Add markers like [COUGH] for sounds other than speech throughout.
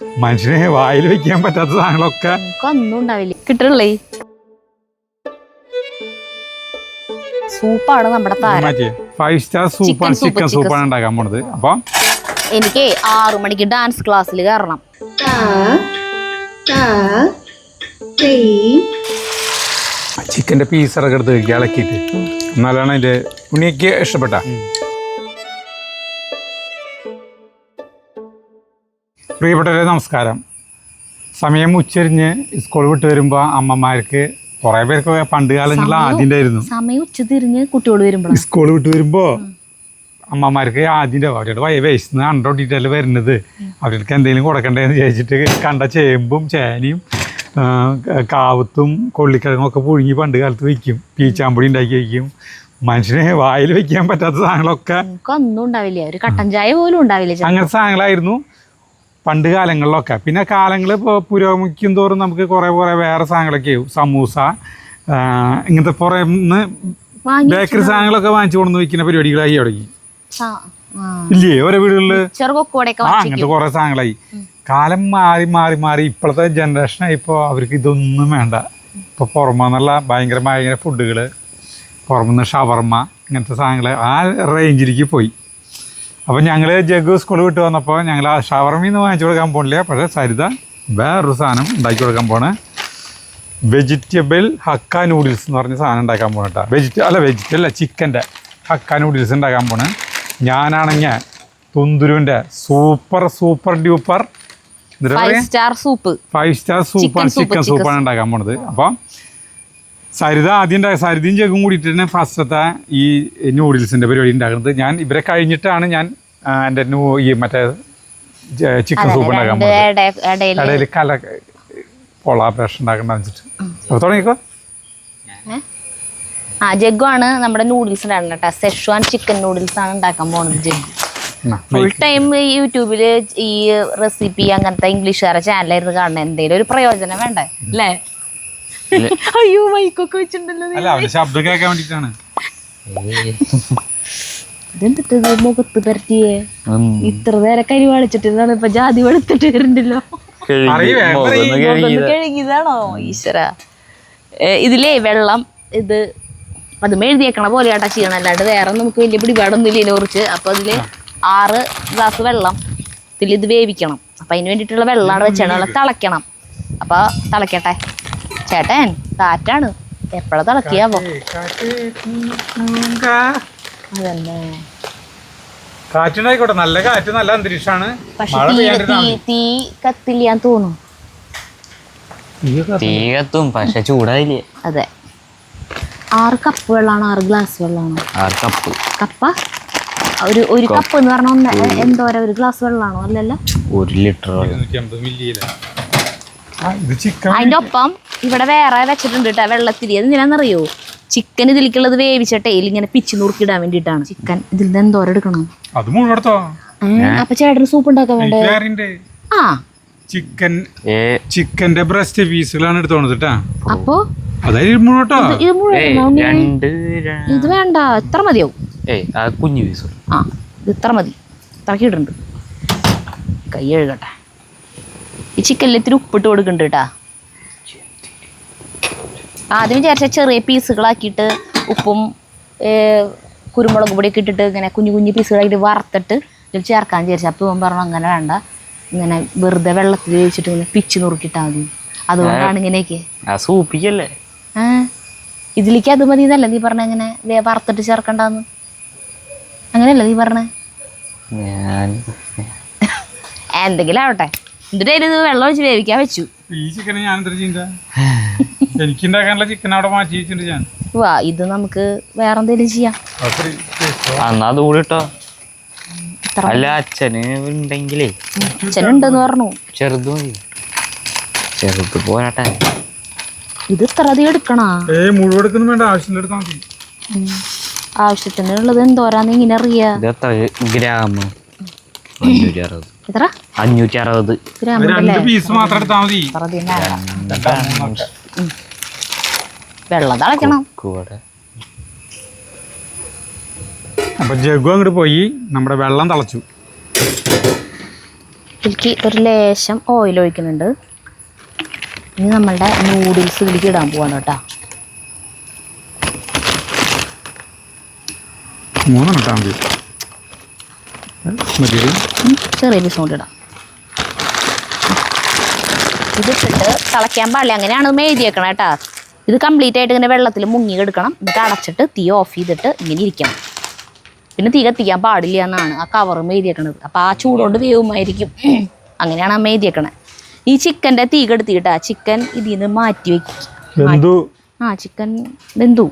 മനുഷ്യനെ വായിൽ വെക്കാൻ പറ്റാത്ത സാധനങ്ങളൊക്കെ. ഒന്നും ഉണ്ടാവില്ല കിട്ടണല്ലേ? സൂപ്പാണ് നമ്മുടെ താരം. ഫൈവ് സ്റ്റാർ സൂപ്പാണ് ചിക്കൻ chicken സൂപ്പാണ് ഉണ്ടാക്കാൻ പോണത്. അപ്പൊ? എനിക്ക് ആറു മണിക്ക് ഡാൻസ് ക്ലാസ്സിൽ കയറണം. ചിക്കന്റെ പീസറൊക്കെ എടുത്ത് ഇളക്കിയിട്ട്. എന്നാലാണ് അതിന്റെ ഉണ്ണിക്ക് ഇഷ്ടപ്പെട്ട? പ്രിയപ്പെട്ടവരെ നമസ്കാരം. സമയം ഉച്ചരിഞ്ഞ് സ്കൂൾ വിട്ട് വരുമ്പോൾ അമ്മമാർക്ക് കുറേ പേർക്ക് പണ്ട് കാലങ്ങളിൽ ആദ്യന്റെ ആയിരുന്നു സമയം ഉച്ച തിരിഞ്ഞ് കുട്ടികൾ വരുമ്പോഴാണ് സ്കൂൾ വിട്ട് വരുമ്പോൾ അമ്മമാർക്ക് ആദ്യന്റെ അവരുടെ വയ വയസ്സ് കണ്ടോട്ടിട്ടല്ലേ വരുന്നത്. അവർക്ക് എന്തെങ്കിലും കൊടുക്കണ്ടേന്ന് ചോദിച്ചിട്ട് കണ്ട ചേമ്പും ചേനയും കാവത്തും കൊള്ളിക്കിഴങ്ങും ഒക്കെ പുഴുങ്ങി പണ്ട് കാലത്ത് വയ്ക്കും പീച്ചാമ്പൊടി ഉണ്ടാക്കി വയ്ക്കും മനുഷ്യനെ വായിൽ വെക്കാൻ പറ്റാത്ത സാധനങ്ങളൊക്കെ ഒന്നും ഉണ്ടാവില്ല? ഒരു കട്ടൻ ചായ പോലും ഉണ്ടാവില്ല. അങ്ങനത്തെ സാധനങ്ങളായിരുന്നു. പണ്ട് കാലങ്ങളിലൊക്കെ. പിന്നെ കാലങ്ങൾ ഇപ്പോൾ പുരോഗമിക്കും തോറും നമുക്ക് കുറേ കുറേ വേറെ സാധനങ്ങളൊക്കെ ആവും. സമൂസ ഇങ്ങനത്തെ കുറേ വാങ്ങി ബേക്കറി സാധനങ്ങളൊക്കെ വാങ്ങിച്ചു കൊണ്ടു വയ്ക്കുന്ന പരിപാടികളായി തുടങ്ങി. ഇല്ലേ? ഓരോ ആ വാങ്ങിക്കും അങ്ങനത്തെ കുറേ സാധനങ്ങളായി. കാലം മാറി മാറി മാറി ഇപ്പോഴത്തെ ജനറേഷൻ ഇപ്പോൾ അവർക്ക് ഇതൊന്നും വേണ്ട. ഇപ്പോൾ പുറമെന്നുള്ള ഭയങ്കര ഭയങ്കര ഫുഡുകൾ പുറമെന്ന് ഷവർമ്മ ഇങ്ങനത്തെ സാധനങ്ങൾ ആ റേഞ്ചിലേക്ക് പോയി. അപ്പോൾ ഞങ്ങൾ ജഗ്ഗു സ്കൂൾ വിട്ട് വന്നപ്പോൾ ഞങ്ങൾ ആ ഷവർമിന്ന് നിന്ന് വാങ്ങിച്ചു കൊടുക്കാൻ പോണില്ല. പക്ഷേ സരിത വേറൊരു സാധനം ഉണ്ടാക്കി കൊടുക്കാൻ പോണേ. വെജിറ്റബിൾ ഹക്ക നൂഡിൽസ് എന്ന് പറഞ്ഞ സാധനം ഉണ്ടാക്കാൻ പോണ കേട്ടോ വെജിറ്റ അല്ല വെജിറ്റബിൾ അല്ല ചിക്കന്റെ ഹക്ക നൂഡിൽസ് ഉണ്ടാക്കാൻ പോണേ. ഞാനാണെങ്കിൽ തുന്തുരുവിന്റെ super super duper five star soup five star സൂപ്പാണ് chicken സൂപ്പാണ് ഉണ്ടാക്കാൻ പോണത്. അപ്പം സരിത ആദ്യം സരിതയും ജഗും കൂടിയിട്ട് തന്നെ ഫസ്റ്റത്തെ ഈ നൂഡിൽസിന്റെ പരിപാടി ഉണ്ടാക്കുന്നത്. ഞാൻ ഇവരെ കഴിഞ്ഞിട്ടാണ് ഞാൻ എന്റെ നൂ ഈ മറ്റേ ചിക്കൻ സൂപ്പ് ഉണ്ടാക്കാൻ ഇടയിൽ കല കൊളാബറേഷൻ ഉണ്ടാക്കണ്ടെന്ന് വെച്ചിട്ട്. അപ്പോൾ തുടങ്ങിക്കോ. ആ ജഗ്ഗു ആണ് നമ്മുടെ നൂഡിൽസ് കേട്ടോ. സെഷ്വാൻ ചിക്കൻ നൂഡിൽസ് ആണ് ഉണ്ടാക്കാൻ പോകുന്നത് ജഗ്ഗു ഫുൾ ടൈം യൂട്യൂബിൽ ഈ റെസിപ്പി അങ്ങനത്തെ ഇംഗ്ലീഷുകാരെ ചാനലായിരുന്നു കാണുന്നത്. എന്തെങ്കിലും ഒരു പ്രയോജനം വേണ്ടേ? അല്ലേ? അയ്യോ മൈക്കൊക്കെ വെച്ചിട്ടുണ്ടല്ലോ അല്ല അവന്റെ ശബ്ദം കേൾക്കാൻ വേണ്ടിട്ടാണ്. ഇതെന്തിട്ട് ഇത് മുഖത്ത് പരത്തിയേ? ഇത്ര നേരം കരി വാളിച്ചിട്ടിരുന്നാണ് ഇപ്പൊ ജാതി വെളുത്തിട്ട് വരുന്നുണ്ടല്ലോ. കഴുകിയതാണോ? ഈശ്വര. ഇതിലേ വെള്ളം ഇത് അത് മെഴുതിയേക്കണ പോലെ ആട്ടാ ചെയ്യണം അല്ലാണ്ട് വേറെ നമുക്ക് വലിയ പിടിപാടൊന്നും ഇല്ല ഇതിനെ കുറിച്ച്. അപ്പൊ അതിൽ ആറ് ഗ്ലാസ് വെള്ളം ഇതിൽ ഇത് വേവിക്കണം. അപ്പൊ അതിന് വേണ്ടിയിട്ടുള്ള വെള്ളമാണ് വെച്ചാണ് വെള്ളം തിളയ്ക്കണം. അപ്പൊ തിളക്കട്ടെ ചേട്ടൻ കാറ്റാണ്. എപ്പോഴാ തിളക്കിയാവോ? അതന്നെ. കാറ്റുണ്ടായിക്കോട്ടെ നല്ല കാറ്റ് നല്ല അന്തരീക്ഷമാണ് പക്ഷെ തീ കത്തില്ലാന്ന് തോന്നുന്നു. തീ കത്തും. പക്ഷെ ചൂടായില്ലേ? അതെ. ആറ് കപ്പ് വെള്ളമാണോ ആറ് ഗ്ലാസ് വെള്ളമാണോ ആറ് കപ്പ്. കപ്പ? ഒരു ഒരു കപ്പ്. എന്ന് പറഞ്ഞ ഒന്ന് എന്തോരം? ഒരു ഗ്ലാസ് വെള്ളമാണോ അല്ലല്ലോ. ഒരു ലിറ്റർ വെള്ളം ഇരുന്നൂറ്റിയമ്പത് മില്ലിയില ആ ഇത് ചിക്കൻ അതിന്റെ ഒപ്പം ഇവിടെ വേറെ വെച്ചിട്ടുണ്ട് കേട്ടോ വെള്ളത്തിരി. അത് എന്തിനാന്നറിയോ ചിക്കൻ ഇതിലേക്കുള്ളത് വേവിച്ചിട്ടേ ഇങ്ങനെ പിച്ച് നുറുക്കിടാൻ വേണ്ടിട്ടാണ് ചിക്കൻ ഇതിൽ നിന്ന് എന്തോരം എടുക്കണം? അത് മുഴുവടത്തോ അപ്പൊ ചേട്ടന് സൂപ്പ് ഉണ്ടാക്കാൻ വേണ്ടേ? ആ. ചിക്കൻ ചിക്കന്റെ ബ്രസ്റ്റ് പീസുകളാണ് എടുത്തോണത് കേട്ടാ അപ്പൊ? അതായത് ഇത് വേണ്ട ഇത്ര മതിയാവും. ഏയ് ആ കുഞ്ഞു പീസ് ആ ഇത് ഇത്ര മതി. ഇത്രക്കിട്ടുണ്ട് കൈ കഴുകട്ടെ. ഈ ചിക്കനിൽ ഇത്തിരി ഉപ്പിട്ട് കൊടുക്കുന്നുണ്ട് കേട്ടാ ആദ്യം വിചാരിച്ച ചെറിയ പീസുകളാക്കിയിട്ട് ഉപ്പും കുരുമുളക് പൊടിയൊക്കെ ഇട്ടിട്ട് ഇങ്ങനെ കുഞ്ഞു കുഞ്ഞു പീസുകളായിട്ട് വറുത്തിട്ട് ഇതിൽ ചേർക്കാൻ വിചാരിച്ചു. അപ്പോൾ ഇവൻ പറഞ്ഞു അങ്ങനെ വേണ്ട. ഇങ്ങനെ വെറുതെ വെള്ളത്തിൽ വെച്ചിട്ട് ഇങ്ങനെ പിച്ച് നുറുക്കിട്ടാൽ മതി. അതുകൊണ്ടാണ് ഇങ്ങനെയൊക്കെ. സൂപ്പിക്കല്ലേ? ഇതിലേക്ക് അത് മതി എന്നല്ല നീ പറഞ്ഞ എങ്ങനെ വറുത്തിട്ട് ചേർക്കണ്ടെന്ന്? അങ്ങനെയല്ല നീ പറഞ്ഞേ? [LAUGHS] എന്തെങ്കിലും ആവട്ടെ. എന്നിട്ട് വെള്ളം ഒഴിച്ച് വേവിക്കാൻ വെച്ചു. ഈ ചിക്കൻ ഞാൻ എന്താ ചെയ്യണ്ട? എനിക്ക് ഉണ്ടാക്കാനുള്ള ചിക്കൻ അവിടെ മാറ്റി വെച്ചിട്ടുണ്ട് ഞാൻ. വാ ഇത് നമുക്ക് വേറെ എന്തെങ്കിലും ചെയ്യാം അത്ര അത് കൂടി ഇട്ടോ. അല്ല അച്ഛന് ഉണ്ടെങ്കിലേ. അച്ഛനുണ്ടെന്ന് പറഞ്ഞു. ചെറുത് മതി. ചെറുത് പോരാട്ടെ. ഇത് ഇത്ര അധികം എടുക്കണാ? ഏ മുഴുവൻ എടുക്കുന്നു വേണ്ട എടുത്താൽ മതി. ആവശ്യത്തിനുള്ളത് എന്തോരാന്ന് ഇങ്ങനെ അറിയാ. ഇത് എത്ര ഗ്രാം അഞ്ഞൂറ്റി അറുപത്. എത്ര? അഞ്ഞൂറ്റി അറുപത് രണ്ട് പീസ് മാത്രം എടുത്താൽ മതി. വെള്ളം തളയ്ക്കണം അപ്പൊ ജഗു അങ്ങോട്ട് പോയി. നമ്മുടെ വെള്ളം തിളച്ചു. ഇതിലേക്ക് ഒരു ലേശം ഓയിൽ ഒഴിക്കുന്നുണ്ട്. ഇനി നമ്മളുടെ നൂഡിൽസ് ഇതിലേക്ക് ഇടാൻ പോവാണ് കേട്ടോ. മൂന്നെണ്ണം ഇട്ടാൽ മതി. ചെറിയ പീസ് കൊണ്ട് ഇടാം. ഇതിട്ടിട്ട് തിളയ്ക്കാൻ പാടില്ല. അങ്ങനെയാണ് എഴുതിയേക്കണം കേട്ടോ. ഇത് കംപ്ലീറ്റ് ആയിട്ട് ഇങ്ങനെ വെള്ളത്തിൽ മുങ്ങി എടുക്കണം എന്നിട്ട് അടച്ചിട്ട് തീ ഓഫ് ചെയ്തിട്ട് ഇങ്ങനെ ഇരിക്കണം. പിന്നെ തീ കത്തിക്കാൻ പാടില്ല എന്നാണ് ആ കവറും എഴുതിയേക്കണത് അപ്പോൾ ആ ചൂടുകൊണ്ട് വേവുമായിരിക്കും. അങ്ങനെയാണ് അമ്മ എഴുതിയേക്കണത് ഈ ചിക്കന്റെ തീ കെടുത്തിട്ടാ ചിക്കൻ ഇതിൽ നിന്ന് മാറ്റി വെക്കും. ആ ചിക്കൻ വെന്തു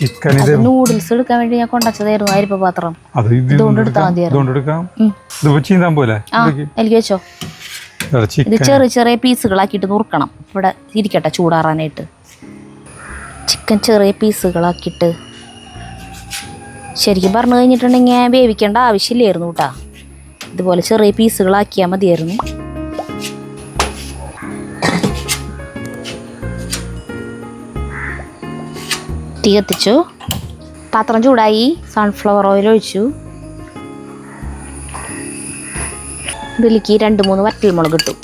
ചിക്കൻ ഇത് നൂഡിൽസ് എടുക്കാൻ വേണ്ടി ഞാൻ കൊണ്ടുവച്ചതായിരുന്നു അരിപ്പ പാത്രം. അത് ഇത് ഇതുകൊണ്ട് എടുത്താൽ മതിയായിരുന്നു. ഇതുകൊണ്ട് എടുക്കാം. ഉം. ചീന്താൻ പോലെ? ആ എനിക്ക് വെച്ചോ. ഇത് ചെറിയ ചെറിയ പീസുകളാക്കിയിട്ട് നുറുക്കണം. ഇവിടെ ഇരിക്കട്ടെ ചൂടാറാനായിട്ട്. ചിക്കൻ ചെറിയ പീസുകളാക്കിയിട്ട്. ശരിക്കും പറഞ്ഞു കഴിഞ്ഞിട്ടുണ്ടെങ്കിൽ വേവിക്കേണ്ട ആവശ്യമില്ലായിരുന്നു കേട്ടാ. ഇതുപോലെ ചെറിയ പീസുകളാക്കിയാൽ മതിയായിരുന്നു. തീ കത്തിച്ചു പാത്രം ചൂടായി. സൺഫ്ലവർ ഓയിൽ ഒഴിച്ചു. ഇതിലേക്ക് രണ്ട് മൂന്ന് വറ്റൽമുളക് ഇട്ടു.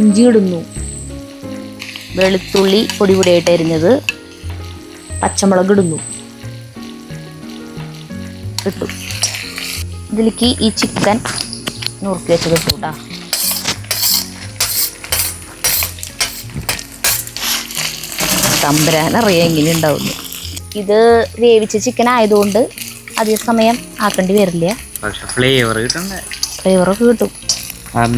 ഇഞ്ചി ഇടുന്നു. വെളുത്തുള്ളി പൊടി പൊടിയായിട്ട് അരിഞ്ഞത് പച്ചമുളക് ഇടുന്നു. ഇട്ടു. ഇതിലേക്ക് ഈ ചിക്കൻ നുറുക്കി വെച്ചത് ഇട്ടു കേട്ടോ എങ്ങനെ ഉണ്ടാവുന്നു. ഇത് വേവിച്ച ചിക്കൻ ആയതുകൊണ്ട് അധിക സമയം ആക്കേണ്ടി വരില്ല. പക്ഷെ ഫ്ലേവർ കിട്ടണ്ടേ ഫ്ലേവറൊക്കെ കിട്ടും.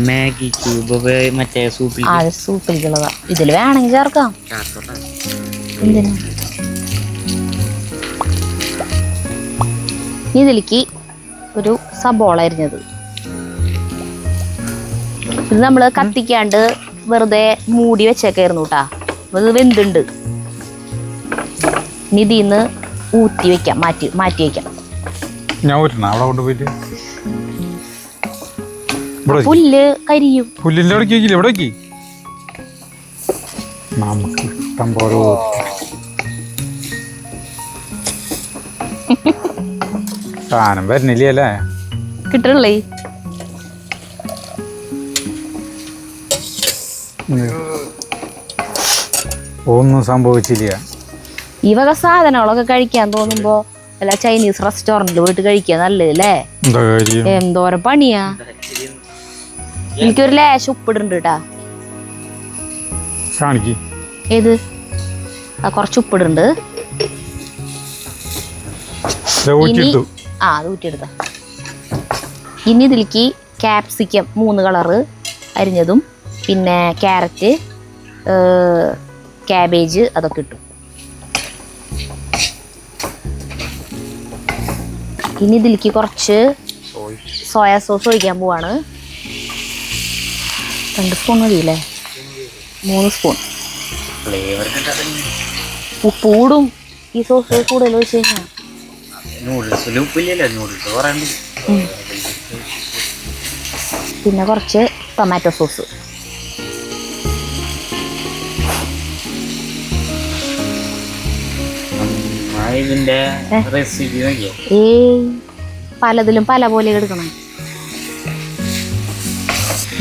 മാഗി ക്യൂബ് മറ്റേ സൂപ്പിൽ ആ സൂപ്പിലേക്കുള്ളതാ ഇതിൽ വേണമെങ്കിൽ ചേർക്കാം. എന്തിനാ? ഇതിലേക്ക് ഒരു സബോള അരിഞ്ഞത്. ഇത് നമ്മൾ കത്തിക്കാണ്ട് വെറുതെ മൂടി വെച്ചേക്കായിരുന്നു കേട്ടാ അത് വെന്തുണ്ട്. ഇനി ഇന്ന് ഊത്തി വെക്കാം മാറ്റി മാറ്റി വെക്കാം. ഞാൻ ഊറ്റണം? അവിടെ കൊണ്ടുപോയിട്ട്. പുല്ല് കരിയും. പുല്ലിന്റെ അവിടെ കേക്കില്ല ഇവിടെ വെക്കി നമുക്ക് ഇഷ്ടം പോലെ. [LAUGHS] സാധനം വരുന്നില്ലേ അല്ലേ? കിട്ടണല്ലേ? ഒന്നും സംഭവിച്ചില്ല. ഈ വക സാധനങ്ങളൊക്കെ കഴിക്കാൻ തോന്നുമ്പോ അല്ല ചൈനീസ് റെസ്റ്റോറന്റിൽ പോയിട്ട് കഴിക്കുക നല്ലതല്ലേ? എന്തോരം പണിയാ? എനിക്കൊരു ലേശം ഉപ്പിടുന്നുണ്ട് കേട്ടാ ഏത്? ആ കുറച്ച് ഉപ്പിടുന്നുണ്ട് ഊറ്റിട്ടു ആ അത് ഊറ്റിയെടുത്ത ഇനി ഇതിലേക്ക് ക്യാപ്സിക്കം മൂന്ന് കളറ് അരിഞ്ഞതും പിന്നെ ക്യാരറ്റ് ക്യാബേജ് അതൊക്കെ ഇട്ടു. ഇനി ഇതിലേക്ക് കുറച്ച് സോയാ. സോസ് ഒഴിക്കാൻ പോവാണ്. രണ്ട് സ്പൂൺ മതിയില്ലേ? മൂന്ന് സ്പൂൺ. ഉപ്പ് കൂടും. ഈ സോസ് കൂടുതൽ വെച്ച് കഴിഞ്ഞാൽ പിന്നെ കുറച്ച് ടൊമാറ്റോ സോസ് ഇതിന്റെ റെസിപ്പി നോക്കിയോ? ഏയ് പലതിലും പല പോലെ എടുക്കണം.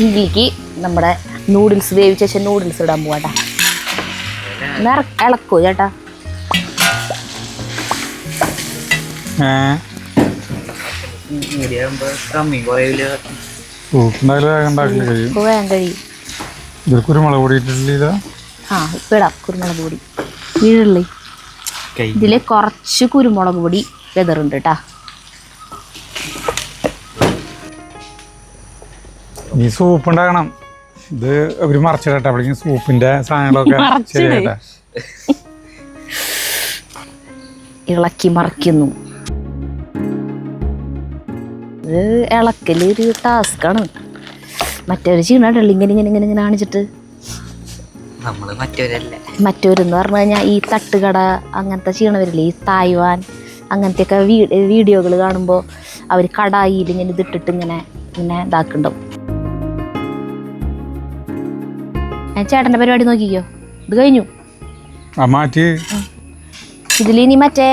ഇതിലേക്ക് നമ്മുടെ നൂഡിൽസ് വേവിച്ച ശേഷം നൂഡിൽസ് ഇടാൻ പോവാട്ടാ ഇളക്കോ ചേട്ടാ. കുരുമുളക് പൊടി ഇട്ടിട്ടില്ല ആ ഇടാം. കുരുമുളക് പൊടി. കൈ ഇതിൽ കുറച്ച് കുരുമുളക് പൊടി വെതറുണ്ട് കേട്ടാ സൂപ്പ് ഉണ്ടാക്കണം. ഇത് ഒരു മറച്ചിടട്ടെ അപ്പോഴേക്കും സൂപ്പിന്റെ സാധനങ്ങളൊക്കെ ഇളക്കി മറിക്കുന്നു. ഇളക്കലൊരു ഇളക്കൽ ഒരു ടാസ്ക്കാണ് മറ്റൊരു ചീണുണ്ടല്ലോ ഇങ്ങനെ ഇങ്ങനെ ഇങ്ങനെ ഇങ്ങനെ കാണിച്ചിട്ട്? മറ്റൊരെന്ന് പറഞ്ഞു കഴിഞ്ഞാൽ ഈ തട്ടുകട അങ്ങനത്തെ ചെയ്യണവരില്ലേ? ഈ തായ്വാൻ അങ്ങനത്തെയൊക്കെ വീഡിയോകൾ കാണുമ്പോൾ അവർ കടായിൽ ഇങ്ങനെ ഇതിട്ടിട്ട് ഇങ്ങനെ ഇങ്ങനെ ഇതാക്കുന്നുണ്ടാവും ചേട്ടന്റെ ചേട്ടന്റെ പരിപാടി നോക്കിക്കോ. ഇത് കഴിഞ്ഞു? മാറ്റി. ഇതിലിനി മറ്റേ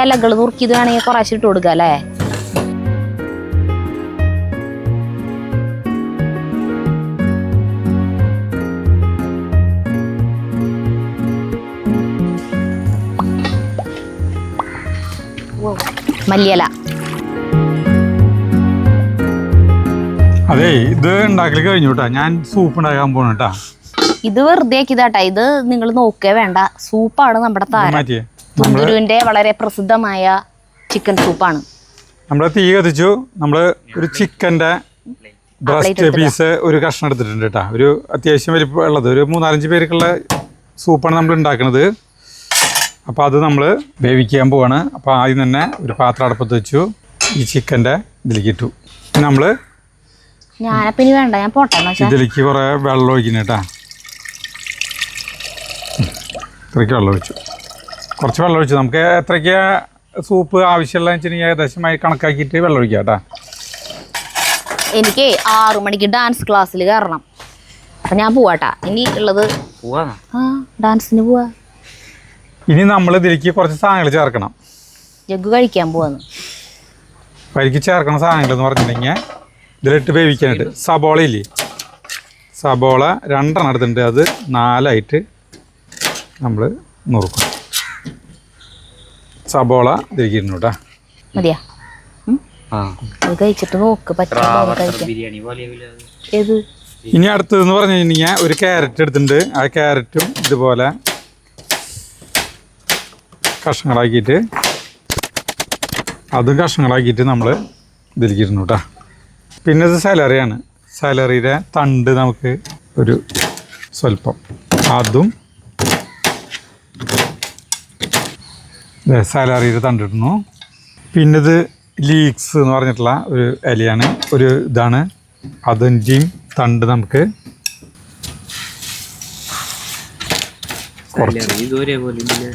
ഇലകൾ നുറുക്കിയത് വേണമെങ്കിൽ കുറേശ്ശെ ഇട്ട് കൊടുക്കാം അല്ലേ? മല്ലിയില. അതെ ഇത് ഉണ്ടാക്കൽ കഴിഞ്ഞു കേട്ടാ ഞാൻ സൂപ്പ് ഉണ്ടാക്കാൻ പോണ കേട്ടാ ഇത് വെറുതെ ആക്കിയതാട്ടാ ഇത് നിങ്ങൾ നോക്കേ വേണ്ട. സൂപ്പാണ് നമ്മുടെ താരുവിന്റെ താരം. വളരെ പ്രസിദ്ധമായ ചിക്കൻ സൂപ്പാണ് നമ്മൾ തീ കത്തിച്ചു. നമ്മൾ ഒരു ചിക്കന്റെ ബ്രസ്റ്റ് പീസ് ഒരു കഷ്ണം എടുത്തിട്ടുണ്ട് കേട്ടാ ഒരു അത്യാവശ്യം വലിപ്പം ഉള്ളത് ഒരു മൂന്നാലഞ്ച് പേർക്കുള്ള സൂപ്പാണ് നമ്മൾ ഉണ്ടാക്കുന്നത് അപ്പോൾ അത് നമ്മൾ വേവിക്കാൻ പോവാണ്. അപ്പോൾ ആദ്യം തന്നെ ഒരു പാത്രം അടുപ്പത്ത് വെച്ചു. ഈ ചിക്കന്റെ ഇതിലേക്ക് ഇട്ടു. നമ്മൾ ഞാനപ്പം ഇനി വേണ്ട ഞാൻ പോട്ടെ ഇതിലേക്ക് കുറേ വെള്ളം ഒഴിക്കണം കേട്ടാ ഇത്രയ്ക്ക് വെള്ളം ഒഴിച്ചു. കുറച്ച് വെള്ളം ഒഴിച്ചു. നമുക്ക് എത്രയ്ക്ക് സൂപ്പ് ആവശ്യമുള്ള വെച്ചിട്ടുണ്ടെങ്കിൽ ഏകദേശമായി കണക്കാക്കിയിട്ട് വെള്ളം ഒഴിക്കാം കേട്ടാ എനിക്ക് ആറു മണിക്ക് ഡാൻസ് ക്ലാസ്സിൽ കയറണം അപ്പം ഞാൻ പോവാട്ടാ ഇനി ഉള്ളത് പോവാ ഡാൻസിന് പോവാ. ഇനി നമ്മൾ ഇതിലേക്ക് കുറച്ച് സാധനങ്ങൾ ചേർക്കണം. ജഗ് കഴിക്കാൻ പോവാന്ന്. പരിക്ക് ചേർക്കണ സാധനങ്ങൾ എന്ന് പറഞ്ഞിട്ടുണ്ടെങ്കിൽ ഇതിലിട്ട് വേവിക്കാനായിട്ട് സബോള ഇല്ലേ? സബോള രണ്ടെണ്ണം എടുത്തിട്ടുണ്ട്. അത് നാലായിട്ട് നമ്മൾ നുറുക്കും. സബോള ഇതിരിക്കുന്നു കേട്ടോ. മതിയാ? കഴിച്ചിട്ട് നോക്ക് ഇനി അടുത്തതെന്ന് പറഞ്ഞു കഴിഞ്ഞാൽ ഒരു ക്യാരറ്റ് എടുത്തിട്ടുണ്ട്. ആ ക്യാരറ്റും ഇതുപോലെ കഷ്ണങ്ങളാക്കിയിട്ട് അതും കഷ്ണങ്ങളാക്കിയിട്ട് നമ്മൾ ഇതിലേക്കിരുന്നു കേട്ടോ പിന്നെ ഇത് സാലറിയാണ്. സാലറിയുടെ തണ്ട് നമുക്ക് ഒരു സ്വല്പം. അതും സാലറിയുടെ തണ്ടിടുന്നു പിന്നെ ഇത് ലീക്സ് എന്ന് പറഞ്ഞിട്ടുള്ള ഒരു ഇലയാണ്. ഒരു ഇതാണ്. അതിന്റെയും തണ്ട് നമുക്ക് ഇതുവരെ പോലെ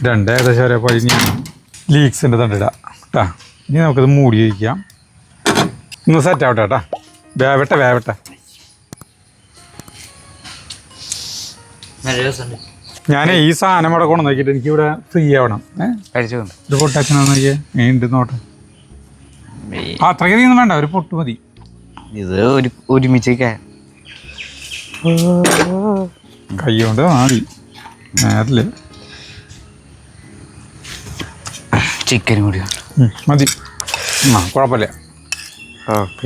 രണ്ട് ഏകദേശം ഒരേപോലെ ഇനി ലീക്സിന്റെ തണ്ടിടാം. കേട്ടാ ഇനി നമുക്കിത് മൂടി വയ്ക്കാം ഇന്ന് സെറ്റ് ആവട്ടെ കേട്ടാ വേവട്ടെ വേവട്ടെ. ഞാനേ ഞാൻ ഈ സാധനം ഇവിടെ കൊണ്ടു നോക്കിയിട്ട് എനിക്ക് ഇവിടെ ഫ്രീ ആവണം ഇത് ഒരു പൊട്ടച്ഛനാന്ന് നോക്കിയേ ഉണ്ട് നോട്ടെ. ആ അത്രയ്ക്കധികം വേണ്ട. ഒരു പൊട്ട് മതി. ഇത് ഒരു ഒരുമിച്ചേക്കാൻ കൈ കൊണ്ട് മതി നേരല്ലേ ചിക്കൻ കൂടി മതി. ആ കുഴപ്പമില്ല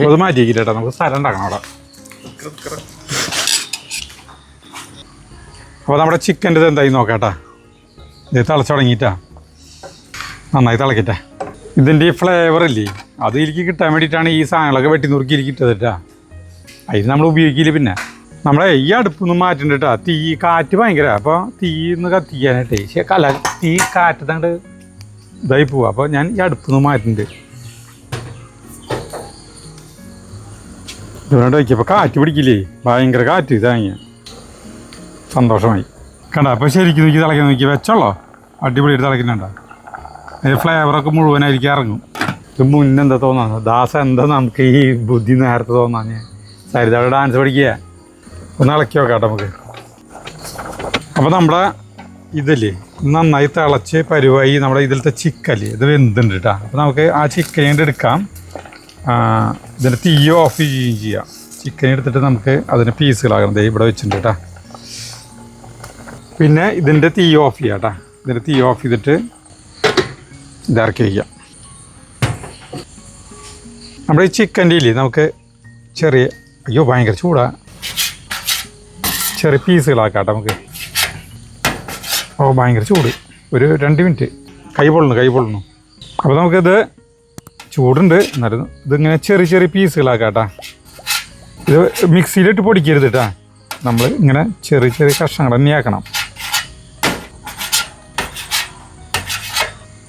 അത് മാറ്റി വയ്ക്കില്ല നമുക്ക് സ്ഥലം ഉണ്ടാക്കണം അവിടെ. അപ്പോൾ നമ്മുടെ ചിക്കന്റെ ഇത് എന്തായി നോക്കാട്ടാ. ഇത് തിളച്ച് തുടങ്ങിയിട്ടാ. നന്നായി തിളക്കിട്ടാ. ഇതിന്റെ ഈ ഫ്ലേവർ ഇല്ലേ അത് എനിക്ക് കിട്ടാൻ വേണ്ടിയിട്ടാണ് ഈ സാധനങ്ങളൊക്കെ വെട്ടി നുറുക്കി ഇട്ടത് അതിന് നമ്മൾ ഉപയോഗിക്കില്ല പിന്നെ. നമ്മളെ ഈ അടുപ്പൊന്നും മാറ്റണ്ട കേട്ടോ തീ കാറ്റ് ഭയങ്കര. അപ്പോൾ തീ ഒന്ന് കത്തിക്കാനായിട്ടേ. ശരി കല തീ കാറ്റ് തണ്ട് ഇതായി പോവാ. അപ്പോൾ ഞാൻ ഈ അടുപ്പൊന്നും മാറ്റുന്നുണ്ട് ഇതുകൊണ്ട് വയ്ക്കപ്പോൾ കാറ്റ് പിടിക്കില്ലേ? ഭയങ്കര കാറ്റ് ഇതാങ്ങിയ സന്തോഷമായി. കണ്ട അപ്പോൾ ശരിക്കും നോക്കി തിളയ്ക്കാൻ നോക്കി. വെച്ചോളോ. അടിപൊളിയായിട്ട് തിളയ്ക്കുന്നുണ്ടോ അതിന്റെ ഫ്ലേവറൊക്കെ മുഴുവനായിരിക്കും ഇറങ്ങും. ഇത് മുന്നെന്താ തോന്നാ? ദാസ എന്താ നമുക്ക് ഈ ബുദ്ധി നേരത്തെ തോന്നാഞ്ഞ്? സരിതയുടെ ഡാൻസ് പഠിക്കുക ഒന്ന് കേട്ടോ നമുക്ക്. അപ്പോൾ നമ്മുടെ ഇതില്ലേ നന്നായി തിളച്ച് പരുവായി നമ്മുടെ ഇതിലത്തെ ചിക്കല്ലേ ഇത് വെന്തുണ്ട് കേട്ടോ അപ്പോൾ നമുക്ക് ആ ചിക്കൻ എടുക്കാം. ഇതിന്റെ തീ ഓഫ് ചെയ്യുകയും ചെയ്യാം. ചിക്കൻ എടുത്തിട്ട് നമുക്ക് അതിന് പീസുകളാകണം ദേ ഇവിടെ വെച്ചിട്ടുണ്ട് കേട്ടോ പിന്നെ ഇതിന്റെ തീ ഓഫ് ചെയ്യാം കേട്ടോ ഇതിന്റെ തീ ഓഫ് ചെയ്തിട്ട് ഇതിറക്കി വയ്ക്കാം നമ്മുടെ ഈ ചിക്കന്റെ ഇല്ലേ നമുക്ക് ചെറിയ അയ്യോ ഭയങ്കര ചൂടാ. ചെറിയ പീസുകളാക്കാം നമുക്ക്. ഓ ഭയങ്കര ചൂട്. ഒരു രണ്ട് മിനിറ്റ്. കൈ പൊള്ളണം കൈ പൊള്ളണം. അപ്പോൾ നമുക്കിത് ചൂടുണ്ട്. എന്നാലും ഇതിങ്ങനെ ചെറിയ ചെറിയ പീസുകളാക്കാം കേട്ടാ. ഇത് മിക്സിയിലിട്ട് പൊടിക്കരുത് കേട്ടാ. നമ്മൾ ഇങ്ങനെ ചെറിയ ചെറിയ കഷ്ണങ്ങൾ തന്നെ ആക്കണം.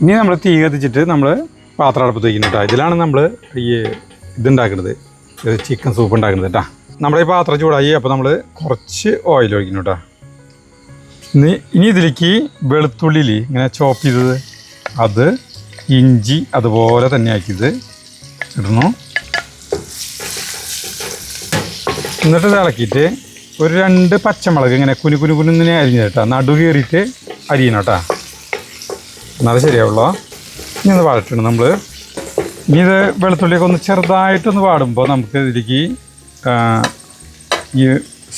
ഇനി നമ്മൾ തീ കത്തിച്ചിട്ട് നമ്മൾ പാത്രം അടുപ്പത്ത് വയ്ക്കുന്നു കേട്ടോ. ഇതിലാണ് നമ്മൾ ഈ ഇതുണ്ടാക്കുന്നത്. ഇത് ചിക്കൻ സൂപ്പ് ഉണ്ടാക്കുന്നത് കേട്ടോ. നമ്മുടെ ഈ പാത്രം ചൂടായി അപ്പോൾ നമ്മൾ കുറച്ച് ഓയിൽ ഒഴിക്കണം കേട്ടോ ഇനി ഇനി ഇതിലേക്ക് വെളുത്തുള്ളിയിൽ ഇങ്ങനെ ചോപ്പ് ചെയ്തത് അത് ഇഞ്ചി അതുപോലെ തന്നെ ആക്കിയത് ഇടുന്നു. എന്നിട്ട് ഇളക്കിയിട്ട് ഒരു രണ്ട് പച്ചമുളക് ഇങ്ങനെ കുനു കുനു കുനുങ്ങനെ അരിഞ്ഞ കേട്ടോ നടു കയറിയിട്ട് അരിയണം കേട്ടോ എന്നാലും ശരിയാവുള്ളൂ. ഇനി ഒന്ന് വാഴട്ടുണ്ട് നമ്മൾ ഇനി ഇത് വെളുത്തുള്ളിയൊക്കെ ഒന്ന് ചെറുതായിട്ടൊന്ന് വാടുമ്പോൾ നമുക്ക് ഇതിലേക്ക് ഈ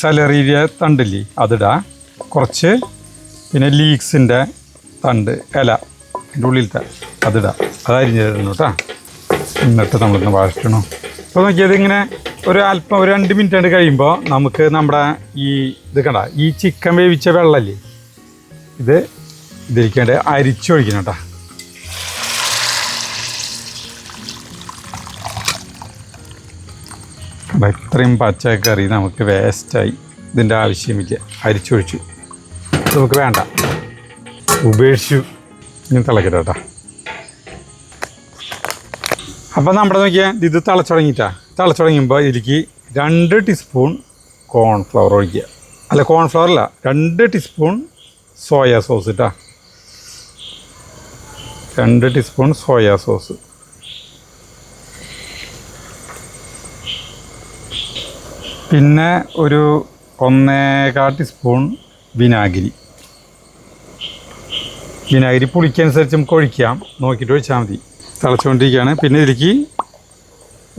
സലറിയ തണ്ടില്ലേ? അതിടാ. കുറച്ച് പിന്നെ ലീക്സിന്റെ തണ്ട് ഇല അതിന്റെ ഉള്ളിലത്തെ അതിടാം. അത് അരിഞ്ഞിടണം കേട്ടോ എന്നിട്ട് നമ്മളിന്ന് വഴറ്റണം ഇപ്പോൾ നോക്കിയത് ഇങ്ങനെ ഒരു അല്പം ഒരു രണ്ട് മിനിറ്റ് കൊണ്ട് കഴിയുമ്പോൾ നമുക്ക് നമ്മുടെ ഈ ഇത് കണ്ട ഈ ചിക്കൻ വേവിച്ച വെള്ളമല്ലേ ഇത് ഇതിരിക്കേണ്ട അരിച്ചൊഴിക്കണം കേട്ടോ അപ്പൊ ഇത്രയും പച്ചക്കറി നമുക്ക് വേസ്റ്റായി. ഇതിന്റെ ആവശ്യമില്ല. അരിച്ചൊഴിച്ചു. നമുക്ക് വേണ്ട. ഉപേക്ഷിച്ചു. ഇനി തിളക്കട്ടെ കേട്ടോ. അപ്പം നമ്മുടെ നോക്കിയാൽ ഇത് തിളച്ചു തുടങ്ങിയിട്ടാ തിളച്ചു ഇതിലേക്ക് രണ്ട് ടീസ്പൂൺ കോൺഫ്ലവർ ഒഴിക്കുക. അല്ല കോൺഫ്ലവർ അല്ല രണ്ട് ടീസ്പൂൺ സോയാ സോസ് ഇട്ടാ. രണ്ട് ടീസ്പൂൺ സോയാ സോസ് പിന്നെ ഒരു ഒന്നേകാൽ ടീസ്പൂൺ വിനാഗിരി. വിനാഗിരി പുളിക്കനുസരിച്ച് നമുക്ക് ഒഴിക്കാം. നോക്കിയിട്ട് ഒഴിച്ചാൽ മതി. തിളച്ചുകൊണ്ടിരിക്കുകയാണ്. പിന്നെ ഇതിലേക്ക്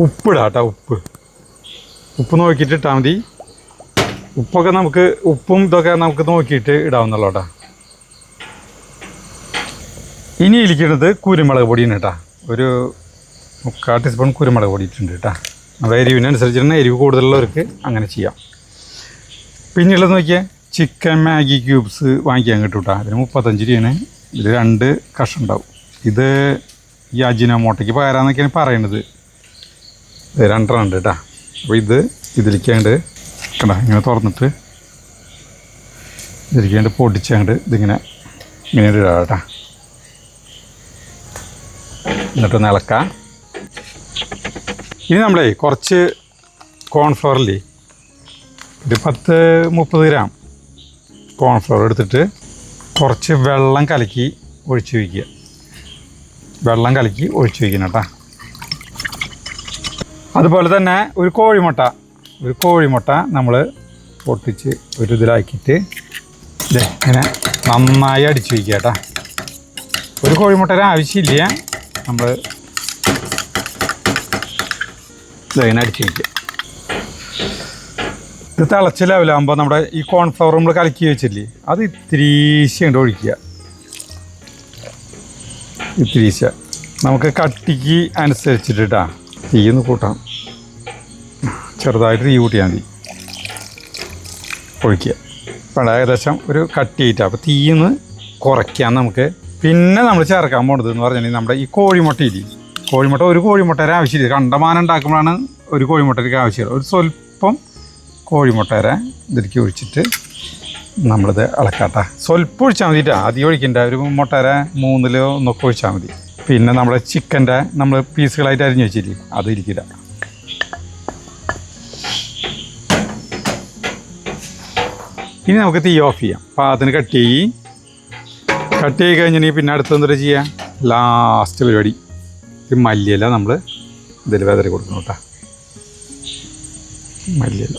ഉപ്പിടാം കേട്ടോ ഉപ്പ്. ഉപ്പ് നോക്കിയിട്ട് ഇട്ടാൽ മതി. ഉപ്പൊക്കെ നമുക്ക് ഉപ്പും ഇതൊക്കെ നമുക്ക് നോക്കിയിട്ട് ഇടാവുന്നുള്ളൂ കേട്ടോ ഇനി ഇരിക്കുന്നത് കുരുമുളക് പൊടിയാണ് കേട്ടോ. ഒരു മുക്കാൽ ടീസ്പൂൺ കുരുമുളക് പൊടി ഇട്ടിട്ടുണ്ട് കേട്ടോ. നമ്മുടെ എരിവിനനുസരിച്ചിട്ട് എരിവ് കൂടുതലുള്ളവർക്ക് അങ്ങനെ ചെയ്യാം. പിന്നെയുള്ളത് നോക്കിയാൽ ചിക്കൻ മാഗി ക്യൂബ്സ് വാങ്ങിക്കാൻ കിട്ടും കേട്ടോ അതിന് മുപ്പത്തഞ്ച് രൂപയാണ്. ഇതിൽ രണ്ട് കഷ്ണം ഉണ്ടാവും. ഇത് ഈ അജിനോമോട്ടയ്ക്ക് പകരാന്നൊക്കെയാണ് പറയണത്. രണ്ടെണ്ണം ഉണ്ട് കേട്ടോ. അപ്പോൾ ഇത് ഇതിലേക്കാണ്ട് കണ്ട ഇങ്ങനെ തുറന്നിട്ട് ഇതിലേക്കാണ്ട് പൊടിച്ചാണ്ട് ഇതിങ്ങനെ ഇങ്ങനെ ഇടാം കേട്ടോ. എന്നിട്ടൊന്ന് ഇളക്കാം. ഇനി നമ്മളെ കുറച്ച് കോൺഫ്ലവറില്ലേ ഒരു പത്ത് മുപ്പത് ഗ്രാം. കോൺഫ്ലവർ എടുത്തിട്ട് കുറച്ച് വെള്ളം കലക്കി ഒഴിച്ചു വയ്ക്കുക. വെള്ളം കലക്കി ഒഴിച്ച് വയ്ക്കണം കേട്ടോ. അതുപോലെ തന്നെ ഒരു കോഴിമുട്ട ഒരു കോഴിമുട്ട നമ്മൾ പൊട്ടിച്ച് ഒരു ഇതിലാക്കിയിട്ട് ഇതേ ഇങ്ങനെ നന്നായി അടിച്ചു വയ്ക്കുക കേട്ടോ. ഒരു കോഴിമുട്ടയുടെ ആവശ്യമില്ല. നമ്മൾ ഇങ്ങനെ അടിച്ച് വയ്ക്കുക ഇത് തിളച്ച ലെവലാകുമ്പോൾ നമ്മുടെ ഈ കോൺഫ്ലവർ നമ്മൾ കലക്കി വെച്ചില്ലേ അത് ഇത്തിരീശയുണ്ട് ഒഴിക്കുക. ഇത്തിരീശ നമുക്ക് കട്ടിക്ക് അനുസരിച്ചിട്ടാ തീ ഒന്ന് കൂട്ടാം. ചെറുതായിട്ട് തീ കൂട്ടിയാൽ മതി. ഒഴിക്കുക. ഇപ്പം ഏകദേശം ഒരു കട്ടിയായിട്ടാണ് അപ്പോൾ തീന്ന് കുറയ്ക്കാം നമുക്ക്. പിന്നെ നമ്മൾ ചേർക്കാൻ പോണത് എന്ന് പറഞ്ഞിട്ടുണ്ടെങ്കിൽ നമ്മുടെ ഈ കോഴിമുട്ടയില്ലേ കോഴിമുട്ട ഒരു കോഴിമുട്ടയുടെ ആവശ്യമില്ല. കണ്ടമാനം ഉണ്ടാക്കുമ്പോഴാണ് ഒരു കോഴിമുട്ടയ്ക്ക് ആവശ്യമുള്ളത്. ഒരു സ്വല്പം കോഴിമുട്ടേരെ ഇതിലേക്ക് ഒഴിച്ചിട്ട് നമ്മളിത് ഇളക്കാട്ട. സ്വല്പം ഒഴിച്ചാൽ മതിട്ടാ അധികം ഒഴിക്കണ്ട. ഒരു മുട്ടേരെ മൂന്നിലോ ഒന്നൊക്കെ ഒഴിച്ചാൽ മതി. പിന്നെ നമ്മുടെ ചിക്കന്റെ നമ്മൾ പീസുകളായിട്ട് അരിഞ്ഞു വെച്ചിരിക്കും അത് ഇരിക്കില്ല ഇനി നമുക്ക് തീ ഓഫ് ചെയ്യാം. പാകത്തിന് കട്ട് ചെയ്യി. കട്ട് ചെയ്ത് കഴിഞ്ഞിട്ടുണ്ടെങ്കിൽ പിന്നെ അടുത്തെന്തൊരു ചെയ്യാം? ലാസ്റ്റ് പരിപാടി. ഈ മല്ലിയില നമ്മൾ ഇതിൽ വെതറി കൊടുക്കണം കേട്ടോ. മല്ലിയില.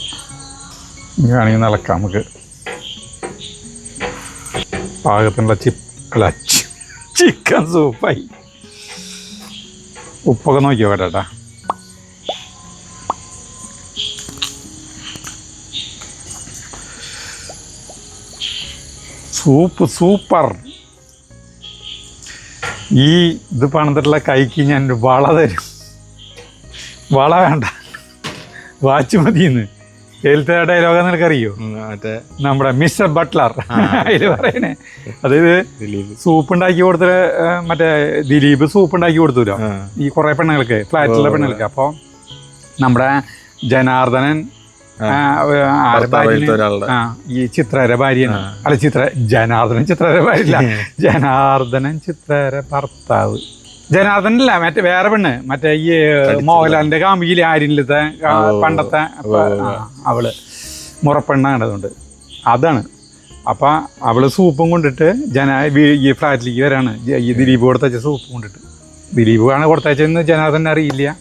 ഇങ്ങനെ ആണെങ്കിൽ നമുക്ക്. പാകത്തിനുള്ള ചിപ്പ് ചിക്കൻ സൂപ്പായി. ഉപ്പൊക്കെ നോക്കിയോ കേട്ടാ. Soup super. ഈ ഇത് പണിതിട്ടുള്ള കൈക്ക് ഞാൻ വള തരും. വള വേണ്ട. വാച്ച് മതിയെന്ന്. ഏലത്തെ ഡയലോഗ് നിനക്കറിയോ? മറ്റേ നമ്മുടെ മിസ്റ്റർ ബട്ട്ലർ. അതിൽ പറയണേ. അതായത് സൂപ്പ് ഉണ്ടാക്കി കൊടുത്ത മറ്റേ ദിലീപ് സൂപ്പ് ഉണ്ടാക്കി കൊടുത്തല്ലോ ഈ കുറേ പെണ്ണുങ്ങൾക്ക് ഫ്ലാറ്റിലുള്ള പെണ്ണുങ്ങൾക്ക്. അപ്പോൾ നമ്മുടെ ജനാർദ്ദനൻ ഈ ചിത്രര ഭാര്യയാണ് അല്ല ചിത്ര ജനാർദ്ദനൻ ചിത്രര ഭാര്യ ജനാർദ്ദനൻ ചിത്രര ഭർത്താവ്. ജനാർദ്ദനല്ല മറ്റേ വേറെ പെണ്ണ്. മറ്റേ ഈ മോഹൻലാലിന്റെ കാമ്പിയിലെ ആര്യനിലത്തെ പണ്ടത്തെ അവൾ. മുറപ്പെണ്ണാണതുകൊണ്ട്. അതാണ്. അപ്പൊ അവൾ സൂപ്പും കൊണ്ടിട്ട് ജന ഈ ഫ്ലാറ്റിലേക്ക് വരാണ്. ഈ ദിലീപ് കൊടുത്തയച്ച സൂപ്പ് കൊണ്ടിട്ട്. ദിലീപ് ആണ് കൊടുത്തയച്ചെന്ന് ജനാർദ്ദനെ അറിയില്ല.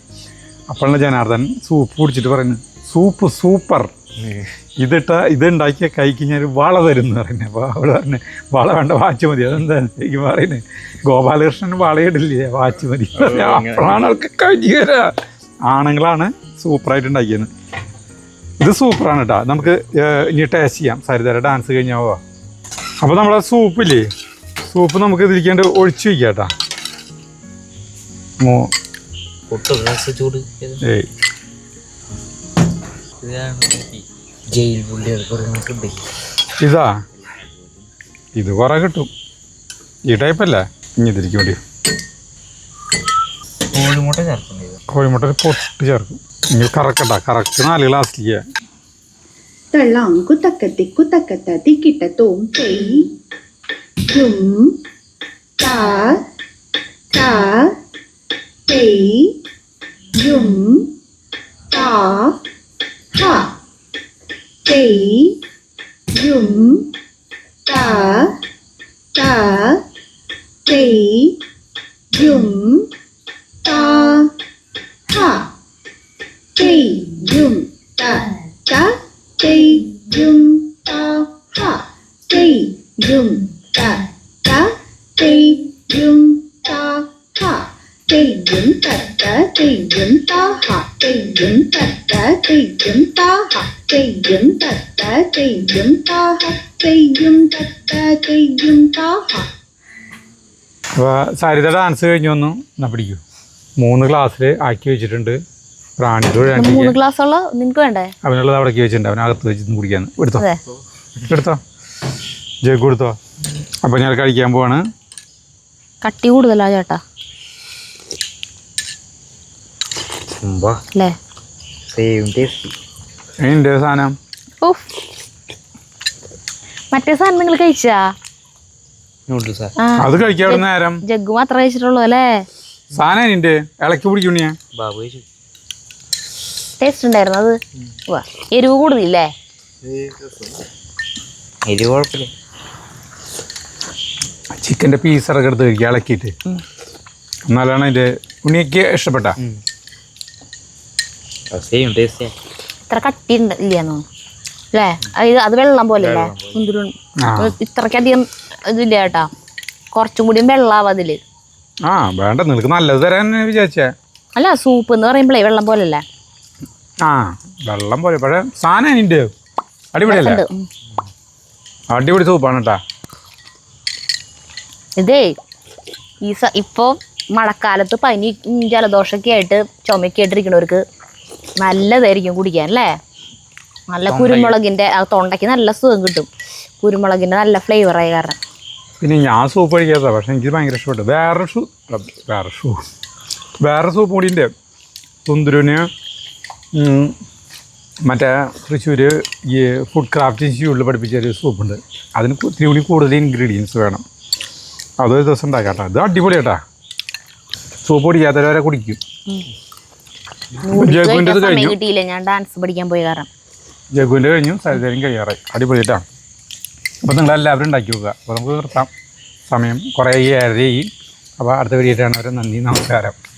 അപ്പോഴാണ് ജനാർദ്ദൻ സൂപ്പ് കുടിച്ചിട്ട് പറയുന്നത്. Soup super. ഇതിട്ട ഇത് ഉണ്ടാക്കിയ കൈക്ക് ഞാൻ വള തരുന്നു എന്ന് പറയുന്നത് അപ്പോൾ അവിടെ പറഞ്ഞു വള വേണ്ട വാച്ച് മതി. അതെന്താ എനിക്ക് പറയുന്നത് ഗോപാലകൃഷ്ണൻ വളയിടില്ലേ വാച്ച് മതി. അപ്പോഴാണ് കഴിഞ്ഞു തരാ ആണുങ്ങളാണ് സൂപ്പറായിട്ട് ഉണ്ടാക്കിയത്. ഇത് സൂപ്പറാണ് കേട്ടോ നമുക്ക് ഇനി ടേസ്റ്റ് ചെയ്യാം. സരിതര ഡാൻസ് കഴിഞ്ഞാവോ? അപ്പോൾ നമ്മളെ സൂപ്പില്ലേ? സൂപ്പ് നമുക്ക് ഇതിരിക്കേണ്ട ഒഴിച്ചു വയ്ക്കാം കേട്ടോ ഏയ്. ജയിൽ പുള്ളികൾ കൊടുക്കുന്നുണ്ട് ഇതാ. ഇത് കുറെ കിട്ടും. ഈ ടൈപ്പല്ലേ ഇനി തിരിക്കും വേണ്ടി. കോഴിമുട്ട ചേർക്കുന്നത് കോഴിമുട്ട പൊട്ട് ചേർക്കും. ഇനി കറക്കണ്ട. കറക്റ്റ് നാല് ഗ്ലാസ്സിലേക്ക്. തള്ളാം കുത്തക്കത്തി കുത്തക്കത്ത തിക്കിട്ട തോം തെയ് യും താ താ tỷ dũng tả tả tỷ dũng ta ha tỷ dũng ta ta. Tỷ dũng ta ha tỷ dũng ta ta. Tỷ dũng ta ha tỷ dũng ta ta. Tỷ dũng ta ha tỷ dũng ta. യും താ ഹ തെയ് യും തത്ത തെയ് യും താ ഹ തെയ് തത്ത തെയ് യും അപ്പോൾ സരിത ഡാൻസ് കഴിഞ്ഞു വന്നു എന്നാ പിടിക്കൂ? മൂന്ന് ക്ലാസ്സിൽ ആക്കി വെച്ചിട്ടുണ്ട്. ഇത് മൂന്ന് ഗ്ലാസ് ഉള്ള നിനക്ക് വേണ്ടേ? അവനുള്ളത് അവിടെ വെച്ചിട്ടുണ്ട്. അവനകത്ത് വെച്ച് കുടിക്കാൻ എടുത്തോ? എടുത്തോ? ജഗ് കൊടുത്തോ അപ്പോൾ ഞാൻ കഴിക്കാൻ പോവാണ്. കട്ടി കൂടുതലാ ചേട്ടാ. അല്ലേ? സെയിം ടേസ്റ്റ് അതിന്റെ സാധനം ഉഫ്. മറ്റേ സാധനം നിങ്ങൾ കഴിച്ചാ? നൂഡിൽസ് ആ. അത് കഴിക്കാൻ നേരം. ജഗ്ഗു മാത്രം കഴിച്ചിട്ടുള്ളൂ അല്ലേ? സാധനം അതിന്റെ ഇളക്കി പിടിക്കണ ബാബു കഴിച്ചു. ടേസ്റ്റ് ഉണ്ടായിരുന്നു അത്. എരിവ് കൂടുതലില്ലേ? എരിവ് കുഴപ്പമില്ല. ചിക്കന്റെ പീസ് ഇറക്കി എടുത്ത് കഴിക്കുക ഇളക്കിയിട്ട്. എന്നാലാണ് അതിന്റെ ഉണ്ണിക്ക് ഇഷ്ടപ്പെട്ട? സെയിം ടേസ്റ്റ് ഇത്ര കട്ടി ഉണ്ട് അല്ലേ ഇത് അത് വെള്ളം പോലെ. അല്ലേ മുന്തിരി ഇത്രക്കധികം ഇതില്ല കേട്ടാ. കുറച്ചും കൂടിയും വെള്ളാവും അതിൽ. ആ വേണ്ട. നിനക്ക് നല്ലത് തരാൻ വിചാരിച്ചേ. അല്ല സൂപ്പ് എന്ന് പറയുമ്പോഴേ വെള്ളം പോലെ അല്ലേ ആ വെള്ളം പോലെ. പക്ഷേ സാധനം ഉണ്ട്. അടിപൊളിയല്ലേ. അടിപൊളി സൂപ്പാണ് കേട്ടാ. ഇതേ ഈ സ ഇപ്പോൾ മഴക്കാലത്ത് പനി ജലദോഷമൊക്കെ ആയിട്ട് ചുമയൊക്കെ ആയിട്ടിരിക്കണവർക്ക് നല്ലതായിരിക്കും കുടിക്കാൻ അല്ലേ? നല്ല കുരുമുളകിന്റെ തൊണ്ടയ്ക്ക് നല്ല സുഖം കിട്ടും. കുരുമുളകിന്റെ നല്ല ഫ്ലേവർ ആയി കാരണം. പിന്നെ ഞാൻ സൂപ്പ് കഴിക്കാത്ത പക്ഷെ എനിക്ക് ഭയങ്കര ഇഷ്ടപ്പെട്ടു. വേറെ ഷൂ വേറെ ഷൂ വേറെ സൂപ്പ് കൂടി ഉണ്ട് തുന്തുരുവിന് ഉം, മറ്റേ തൃശ്ശൂർ ഈ ഫുഡ് ക്രാഫ്റ്റ് ഇൻസ്റ്റിറ്റ്യൂട്ടിൽ പഠിപ്പിച്ച ഒരു സൂപ്പുണ്ട് അതിന് ഇത്തിരി കൂടി കൂടുതൽ ഇൻഗ്രീഡിയൻസ് വേണം. അതൊരു ദിവസം ഉണ്ടാക്കാം കേട്ടോ. ഇത് അടിപൊളിയാട്ടാ സൂപ്പ് കുടിക്കാത്തവരെ കുടിക്കും. സമയം കഴിഞ്ഞു. കിട്ടിയില്ല. ഞാൻ ഡാൻസ് പഠിക്കാൻ പോയി കാരണം. ജഗുവിന്റെ കഴിഞ്ഞു. സരിതയും കഴിയാറായി. അടിപൊളിയിട്ടാ അപ്പോൾ നിങ്ങളെല്ലാവരും ഉണ്ടാക്കി വെക്കുക. അപ്പോൾ നമുക്ക് നിർത്താം. സമയം കുറേ ഏഴരയായി. അപ്പോൾ അടുത്ത വീട്ടിലാണ് അവരെ നന്ദി നമസ്കാരം.